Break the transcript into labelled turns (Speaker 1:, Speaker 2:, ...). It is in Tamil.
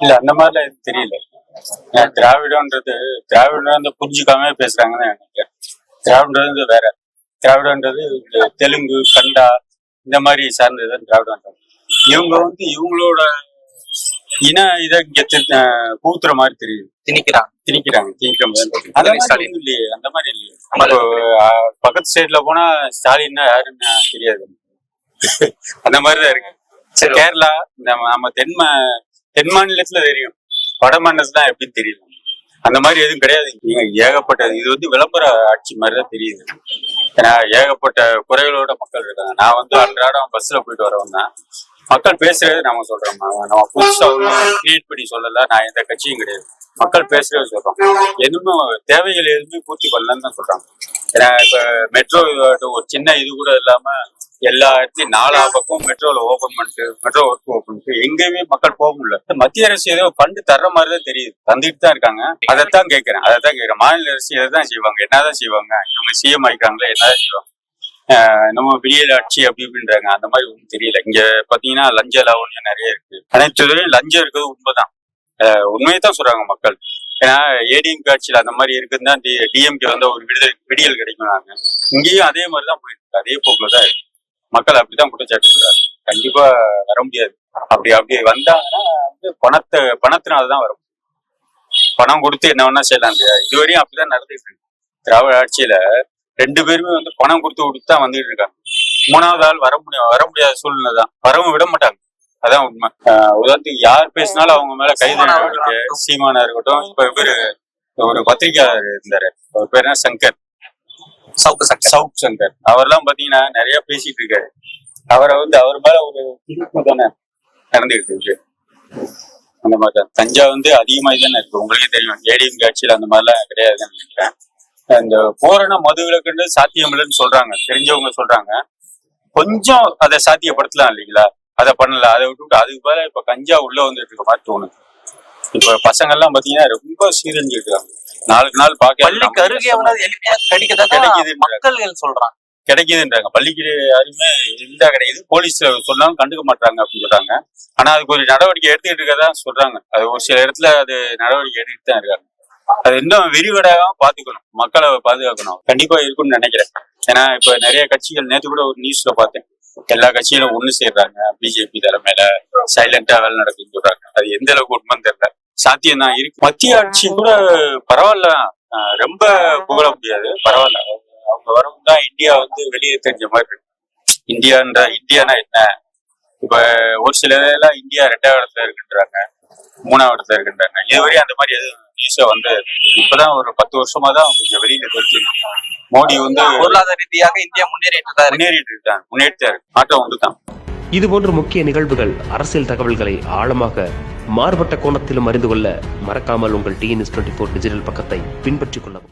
Speaker 1: இல்ல அந்த மாதிரிலாம் எதுவும் தெரியல. ஏன் திராவிடம்ன்றது திராவிடம் வந்து புரிஞ்சுக்காம பேசுறாங்கன்னு நான் நினைக்கிறேன். திராவிடம்ன்றது வேற. திராவிடம்ன்றது இந்த தெலுங்கு கன்னடா இந்த மாதிரி சார்ந்தது தான் திராவிடம் இவங்க வந்து இவங்களோட இன இதை இங்க பூத்துற மாதிரி தெரியுது.
Speaker 2: திணிக்கிறாங்க.
Speaker 1: திணிக்கிறாங்க. திணிக்கிற மாதிரி அந்த மாதிரி இல்லையே அந்த மாதிரி இல்லையே. அஹ், பக்கத்து ஸ்டேட்ல போனா ஸ்டாலின்னா யாருன்னு தெரியாது. அந்த மாதிரிதான் இருக்கு. கேரளா இந்த நம்ம தென்ம தென் மாநிலத்துல தெரியும். வட மாநிலத்துல எப்படி தெரியும். அந்த மாதிரி எதுவும் கிடையாது. ஏகப்பட்ட இது வந்து விளம்பர ஆட்சி மாதிரிதான் தெரியுது. ஏன்னா ஏகப்பட்ட குறைகளோட மக்கள் இருக்காங்க. நான் வந்து அன்றாடம் பஸ்ல போயிட்டு வரவன் தான். மக்கள் பேசுறது நம்ம சொல்றோம். நம்ம புதுசா கிரியேட் பண்ணி சொல்லல. நான் எந்த கட்சியும் கிடையாது. மக்கள் பேசுறது சொல்றோம். எதுவுமே தேவைகள் எதுவுமே பூர்த்தி பண்ணலன்னு தான் சொல்றாங்க. ஏன்னா இப்ப மெட்ரோ ஒரு சின்ன இது கூட இல்லாம எல்லா இடத்துலயும் நாலா பக்கம் மெட்ரோல ஓபன் பண்ணிட்டு மெட்ரோ ஒர்க் ஓபன் பண்ணிட்டு எங்கேயுமே மக்கள் போக முடியல. மத்திய அரசு ஏதோ ஃபண்டு தர்ற மாதிரி தான் தெரியுது. தந்துட்டு தான் இருக்காங்க. அதைத்தான் கேட்கறேன். அதைத்தான் கேட்கிறேன். மாநில அரசு இதை தான் செய்வாங்க? என்னதான் செய்வாங்க? இவங்க சிஎம் ஆயிக்காங்களே என்னதான் செய்வாங்க? ஆஹ் நம்ம விடியல் ஆட்சி அப்படி இப்படின்றாங்க. அந்த மாதிரி ஒன்றும் தெரியல. இங்க பாத்தீங்கன்னா லஞ்ச லாவண்யம் நிறைய இருக்கு. அனைத்து லஞ்சம் இருக்கிறது உண்மைதான். ஆஹ் உண்மையை தான் சொல்றாங்க மக்கள். ஏன்னா ஏடிஎம் ஆட்சியில் அந்த மாதிரி இருக்குன்னு தான் டிஎம்கே வந்து ஒரு விடுதலை விடியல் கிடைக்கும் நாங்க. இங்கேயும் அதே மாதிரி தான் போயிட்டு இருக்கு அதே போக்குல தான் இருக்கு. மக்கள் அப்படிதான் குற்றச்சாட்டு கண்டிப்பா வர முடியாது. அப்படி அப்படி வந்தாங்கன்னா வந்து பணத்தை பணத்தினால தான் வரும் பணம் கொடுத்து என்ன வேணா செய்யலாம். இல்லையா இதுவரையும் அப்படிதான் நடந்துட்டு இருக்கு. திராவிட ஆட்சியில ரெண்டு பேருமே வந்து பணம் கொடுத்து கொடுத்து தான் வந்துட்டு இருக்காங்க. மூணாவது ஆள் வர முடியும் வர முடியாத சூழ்நிலை தான் வரவும் விட மாட்டாங்க. அதான் உண்மை. உதாரணத்துக்கு யார் பேசினாலும் அவங்க மேல கைது
Speaker 2: சீமானா
Speaker 1: நடவடிக்கை சீமானா இருக்கட்டும். இப்ப இவரு ஒரு பத்திரிகையாளர் இருந்தாரு அவர் பேர் என்ன? சங்கர்.
Speaker 2: சவுக்கு சக்தி
Speaker 1: சவுக் சங்கர். அவர்லாம் பாத்தீங்கன்னா நிறைய பேசிட்டு இருக்காரு. அவரை வந்து அவர் மேல ஒரு திணிப்பு தானே நடந்துகிட்டு இருக்கு. அந்த மாதிரி தான். தஞ்சா வந்து அதிகமாக தானே இருக்கு. உங்களுக்கே தெரியும். ஏடிஎம் ஆட்சியில் அந்த மாதிரிலாம் கிடையாதுன்னு நினைக்கிறேன். இந்த போரண மது விலக்குன்றது சாத்தியம் இல்லைன்னு சொல்றாங்க. தெரிஞ்சவங்க சொல்றாங்க. கொஞ்சம் அதை சாத்தியப்படுத்தலாம் இல்லைங்களா? அதை பண்ணல. அதை விட்டுவிட்டு அதுக்கு பதிலா இப்ப கஞ்சா உள்ள வந்துட்டு இருக்க மாதிரி தோணுது. இப்ப பசங்க எல்லாம் பாத்தீங்கன்னா ரொம்ப சீரழிஞ்சிட்டு இருக்காங்க. நாளுக்கு நாள் பார்க்க
Speaker 2: பள்ளிக்கு அருகே
Speaker 1: கிடைக்குதுன்றாங்க.
Speaker 2: மக்கள்கள் சொல்றாங்க.
Speaker 1: கிடைக்குதுன்றாங்க. பள்ளிக்கு யாருமே இல்ல கிடைக்குது போலீஸ் சொன்னாலும் கண்டுக்க மாட்டாங்க அப்படின்னு சொல்றாங்க. ஆனா அதுக்கு ஒரு நடவடிக்கை எடுத்துக்கிட்டு இருக்கதா சொல்றாங்க. அது ஒரு சில இடத்துல அது நடவடிக்கை எடுத்துட்டு தான் இருக்காங்க. அது இன்னும் விரிவடையாம பாத்துக்கணும். மக்களை பாதுகாக்கணும். கண்டிப்பா இருக்கும்னு நினைக்கிறேன். ஏன்னா இப்ப நிறைய கட்சிகள் நேத்து கூட ஒரு நியூஸ்ல பார்த்தேன். எல்லா கட்சியிலும் ஒண்ணு சேர்றாங்க. பிஜேபி தலைமையில சைலண்டா வேலை நடக்குதுன்னு சொல்றாங்க. அது எந்த அளவுக்கு உண்மைன்னு தெரியல. சாத்தியம் தான் இருக்கு. மத்திய ஆட்சி கூட பரவாயில்ல. ரொம்ப புகழ முடியாது. பரவாயில்ல. அவங்க- அவங்க வரவும் தான் இந்தியா வந்து வெளியே தெரிஞ்ச மாதிரி இருக்கு. இந்தியான்ற இந்தியானா என்ன? இப்ப ஒரு சில இதெல்லாம் இந்தியா ரெண்டாவது இடத்துல இருக்குன்றாங்க. மூணாவது இடத்துல இருக்குன்றாங்க. இதுவரையும் அந்த மாதிரி எதுவும் நியூஸ வந்து இப்பதான் ஒரு பத்து வருஷமா தான் கொஞ்சம் வெளியில தெரிஞ்சு மோடி வந்து
Speaker 2: பொருளாதார ரீதியாக இந்தியா முன்னேறிட்டு தான்
Speaker 1: முன்னேறிட்டு இருக்காங்க. இருக்கு. மாற்றம் ஒன்று தான்
Speaker 3: இதுபோன்ற முக்கிய நிகழ்வுகள் அரசியல் தகவல்களை ஆழமாக மாறுபட்ட கோணத்திலும் அறிந்து கொள்ள மறக்காமல் உங்கள் டிஎன்எஸ் டுவெண்ட்டி ஃபோர் டிஜிட்டல் பக்கத்தை பின்பற்றிக் கொள்ளவும்.